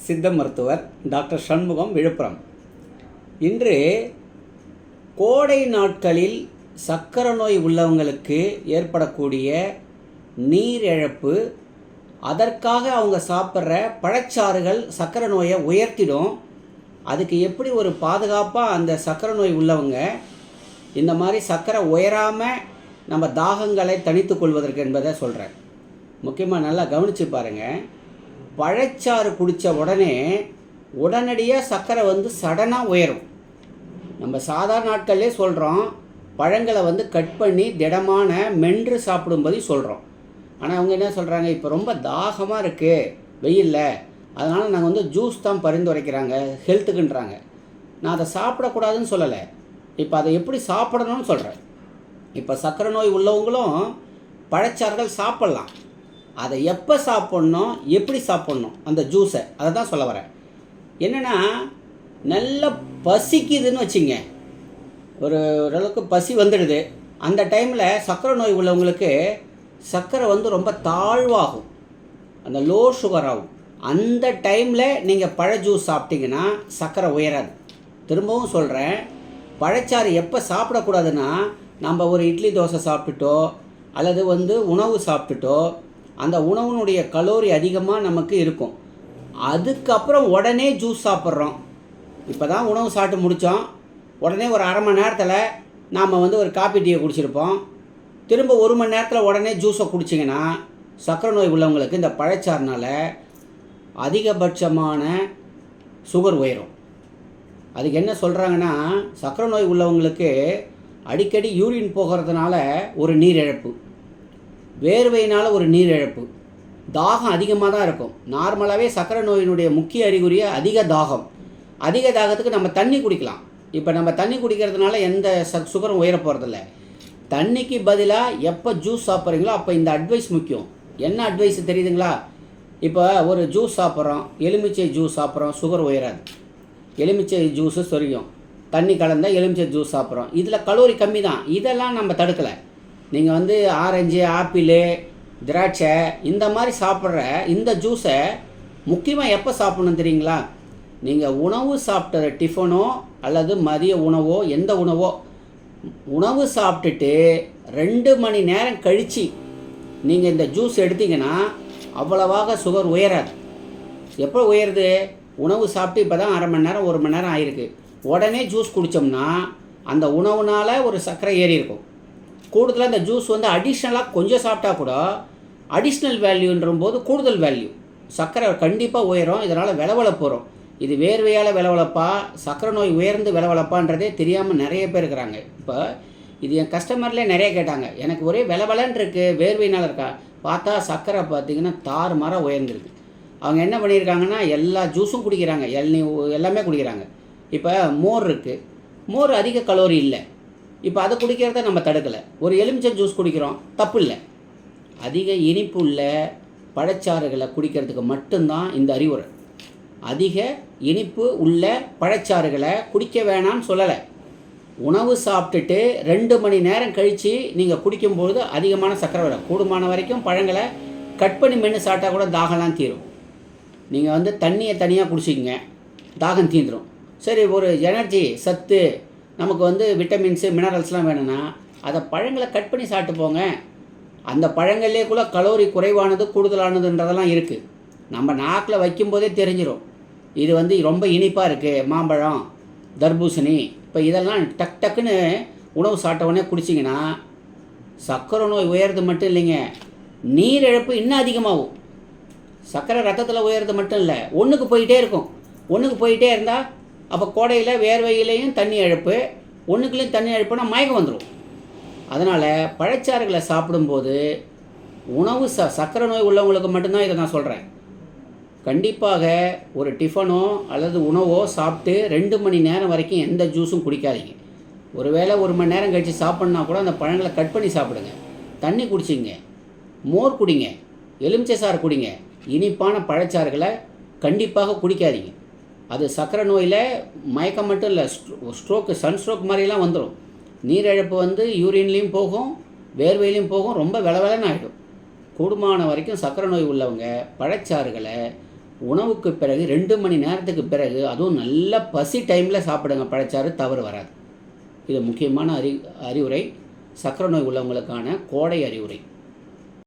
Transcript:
சித்த மருத்துவர் டாக்டர் சண்முகம் விழுப்புரம். இன்று கோடை நாட்களில் சக்கரை நோய் உள்ளவங்களுக்கு ஏற்படக்கூடிய நீரிழப்பு அதற்காக அவங்க சாப்பிட்ற பழச்சாறுகள் சக்கரை நோயை உயர்த்திடும். அதுக்கு எப்படி ஒரு பாதுகாப்பாக அந்த சக்கரை நோய் உள்ளவங்க இந்த மாதிரி சக்கரை உயராமல் நம்ம தாகங்களை தணித்து கொள்வதற்கு என்பதை சொல்கிறேன் முக்கியமாக நல்லா கவனித்து பாருங்கள் பழச்சாறு குடித்த உடனே உடனடியாக சர்க்கரை வந்து சடனாக உயரும். நம்ம சாதாரண நாட்கள்லே சொல்கிறோம் பழங்களை வந்து கட் பண்ணி திடமான மென்று சாப்பிடும்படி சொல்கிறோம் ஆனால் அவங்க என்ன சொல்கிறாங்க இப்போ ரொம்ப தாகமாக இருக்குது வெயிலில் அதனால் நாங்கள் வந்து ஜூஸ் தான் பரிந்துரைக்கிறாங்க ஹெல்த்துக்குன்றாங்க நான் அதை சாப்பிடக்கூடாதுன்னு சொல்லலை. இப்போ அதை எப்படி சாப்பிடணும்னு சொல்கிறேன் இப்போ சர்க்கரை நோய் உள்ளவங்களும் பழச்சாறுகள் சாப்பிட்லாம். அதை எப்போ சாப்பிட்ணும் எப்படி சாப்பிட்ணும் அந்த ஜூஸை அதை தான் சொல்ல வரேன். என்னென்னா நல்லா பசிக்குதுன்னு வச்சுங்க. ஒரு ஓரளவுக்கு பசி வந்துடுது. அந்த டைமில் சர்க்கரை நோய் உள்ளவங்களுக்கு சர்க்கரை வந்து ரொம்ப தாழ்வாகும். அந்த லோ சுகர் ஆகும். அந்த டைமில் நீங்கள் பழ ஜூஸ் சாப்பிட்டீங்கன்னா சர்க்கரை உயராது. திரும்பவும் சொல்கிறேன் பழச்சாறு எப்போ சாப்பிடக்கூடாதுன்னா நம்ம ஒரு இட்லி தோசை சாப்பிட்டுட்டோ அல்லது வந்து உணவு சாப்பிட்டுட்டோ அந்த உணவுனுடைய கலோரி அதிகமாக நமக்கு இருக்கும். அதுக்கப்புறம் உடனே ஜூஸ் சாப்பிட்றோம். இப்போ தான் உணவு சாப்பிட்டு முடித்தோம் உடனே ஒரு அரை மணி நேரத்தில் நாம் வந்து ஒரு காப்பி டீயை குடிச்சிருப்போம். திரும்ப ஒரு மணி நேரத்தில் உடனே ஜூஸை குடிச்சிங்கன்னா சர்க்கரை நோய் உள்ளவங்களுக்கு இந்த பழச்சாறுனால அதிகபட்சமான சுகர் உயரும். அதுக்கு என்ன சொல்கிறாங்கன்னா சர்க்கரை நோய் உள்ளவங்களுக்கு அடிக்கடி யூரின் போகிறதுனால ஒரு நீரிழப்பு. வேர்வையினால் ஒரு நீரிழப்பு. தாகம் அதிகமாக தான் இருக்கும். நார்மலாகவே சக்கரை நோயினுடைய முக்கிய அறிகுறியே அதிக தாகம். அதிக தாகத்துக்கு நம்ம தண்ணி குடிக்கலாம். இப்போ நம்ம தண்ணி குடிக்கிறதுனால எந்த சுகரும் உயர போகிறதில்ல தண்ணிக்கு பதிலாக எப்போ ஜூஸ் சாப்பிட்றீங்களோ அப்போ இந்த அட்வைஸ் முக்கியம். என்ன அட்வைஸ் தெரியுதுங்களா? இப்போ ஒரு ஜூஸ் சாப்பிட்றோம் எலுமிச்சை ஜூஸ் சாப்பிட்றோம் சுகர் உயராது. எலுமிச்சை ஜூஸு சொரியும் தண்ணி கலந்த எலுமிச்சை ஜூஸ் சாப்பிட்றோம். இதில் கலோரி கம்மி தான் இதெல்லாம் நம்ம தடுக்கலை. நீங்கள் வந்து ஆரஞ்சு ஆப்பிள் திராட்சை இந்த மாதிரி சாப்பிட்ற இந்த ஜூஸை முக்கியமாக எப்போ சாப்பிடணும் தெரியுங்களா? நீங்கள் உணவு சாப்பிட்ட டிஃபனோ அல்லது மதிய உணவோ எந்த உணவோ உணவு சாப்பிட்டுட்டு ரெண்டு மணி நேரம் கழித்து நீங்கள் இந்த ஜூஸ் எடுத்தீங்கன்னா அவ்வளவாக சுகர் உயராது. எப்போ உயருது? உணவு சாப்பிட்டு இப்போ தான் அரை மணி நேரம் ஒரு மணி நேரம் ஆயிருக்கு. உடனே ஜூஸ் குடித்தோம்னா அந்த உணவுனால ஒரு சர்க்கரை ஏறி இருக்கும் கூடுதலாக இந்த ஜூஸ் வந்து அடிஷ்னலாக கொஞ்சம் சாப்பிட்டா கூட அடிஷ்னல் வேல்யூன்ற போது கூடுதல் வேல்யூ சர்க்கரை கண்டிப்பாக உயரும் இதனால் விளவளப்பு வரும் இது வேர்வையால் விளவளப்பா சர்க்கரை நோய் உயர்ந்து விளவளப்பான்றதே தெரியாமல் நிறைய பேர் இருக்கிறாங்க. இப்போ இது என் கஸ்டமர்லேயே நிறைய கேட்டாங்க. எனக்கு ஒரே விளவலன்னு இருக்குது வேர்வையினால் இருக்கா? பார்த்தா சர்க்கரை பார்த்தீங்கன்னா தாறு மாறாக உயர்ந்துருக்கு. அவங்க என்ன பண்ணியிருக்காங்கன்னா எல்லா ஜூஸும் குடிக்கிறாங்க. எல்நீ எல்லாமே குடிக்கிறாங்க. இப்போ மோர் இருக்குது மோர் அதிக கலோரி இல்லை. இப்போ அதை குடிக்கிறத நம்ம தடுக்கலை. ஒரு எலுமிச்சை ஜூஸ் குடிக்கிறோம் தப்பு இல்லை அதிக இனிப்பு உள்ள பழச்சாறுகளை குடிக்கிறதுக்கு மட்டும்தான் இந்த அறிவுரை. அதிக இனிப்பு உள்ள பழச்சாறுகளை குடிக்க வேணாம்னு சொல்லலை. உணவு சாப்பிட்டுட்டு ரெண்டு மணி நேரம் கழித்து நீங்கள் குடிக்கும்பொழுது அதிகமான சர்க்கரை வரும் கூடுமான வரைக்கும் பழங்களை கட் பண்ணி மென்று சாப்பிட்டா கூட தாகம்லாம் தீரும். நீங்கள் வந்து தண்ணியை தனியாக குடிச்சிக்கங்க தாகம் தீந்துடும் சரி ஒரு எனர்ஜி சத்து நமக்கு வந்து விட்டமின்ஸு மினரல்ஸ்லாம் வேணும்னா அதை பழங்களை கட் பண்ணி சாப்பிட்டு போங்க. அந்த பழங்கள்லேயே கூட கலோரி குறைவானது கூடுதலானதுன்றதெல்லாம் இருக்குது நம்ம நாக்கில் வைக்கும்போதே தெரிஞ்சிடும் இது வந்து ரொம்ப இனிப்பாக இருக்குது மாம்பழம் தர்பூசணி. இப்போ இதெல்லாம் டக் டக்குன்னு உணவு சாப்பிட்ட உடனே குடிச்சிங்கன்னா சர்க்கரை நோய் உயர்றது மட்டும் இல்லைங்க. நீரிழப்பு இன்னும் அதிகமாகும். சர்க்கரை ரத்தத்தில் உயர்றது மட்டும் இல்லை ஒன்றுக்கு போயிட்டே இருக்கும். ஒன்றுக்கு போயிட்டே இருந்தால் அப்போ கோடையில் வேர்வையிலையும் தண்ணி இழப்பு ஒன்றுக்குலேயும் தண்ணி இழப்புனா மயக்கம் வந்துடும் அதனால் பழச்சாறுகளை சாப்பிடும்போது உணவு ச சக்கரை நோய் உள்ளவங்களுக்கு மட்டும்தான் இதை நான் சொல்கிறேன் கண்டிப்பாக ஒரு டிஃபனோ அல்லது உணவோ சாப்பிட்டு ரெண்டு மணி நேரம் வரைக்கும் எந்த ஜூஸும் குடிக்காதீங்க. ஒருவேளை ஒரு மணி நேரம் கழித்து சாப்பிட்னா கூட அந்த பழங்களை கட் பண்ணி சாப்பிடுங்க. தண்ணி குடிச்சிங்க மோர் குடிங்க எலுமிச்சை சாறு குடிங்க இனிப்பான பழச்சாறுகளை கண்டிப்பாக குடிக்காதீங்க. அது சர்க்கரை நோயில் மயக்கம் மட்டும் இல்லை ஸ்ட்ரோக்கு சன் ஸ்ட்ரோக் மாதிரிலாம் வந்துடும் நீரிழப்பு வந்து யூரின்லேயும் போகும் வேர்வையிலையும் போகும் ரொம்ப விளவலன்னு ஆகிடும் கூடுமான வரைக்கும் சர்க்கரை நோய் உள்ளவங்க பழச்சாறுகளை உணவுக்கு பிறகு ரெண்டு மணி நேரத்துக்கு பிறகு அதுவும் நல்ல பசி டைமில் சாப்பிடுங்க பழச்சாறு தவறு வராது. இது முக்கியமான அறி அறிவுரை. சர்க்கரை நோய் உள்ளவங்களுக்கான கோடை அறிவுரை.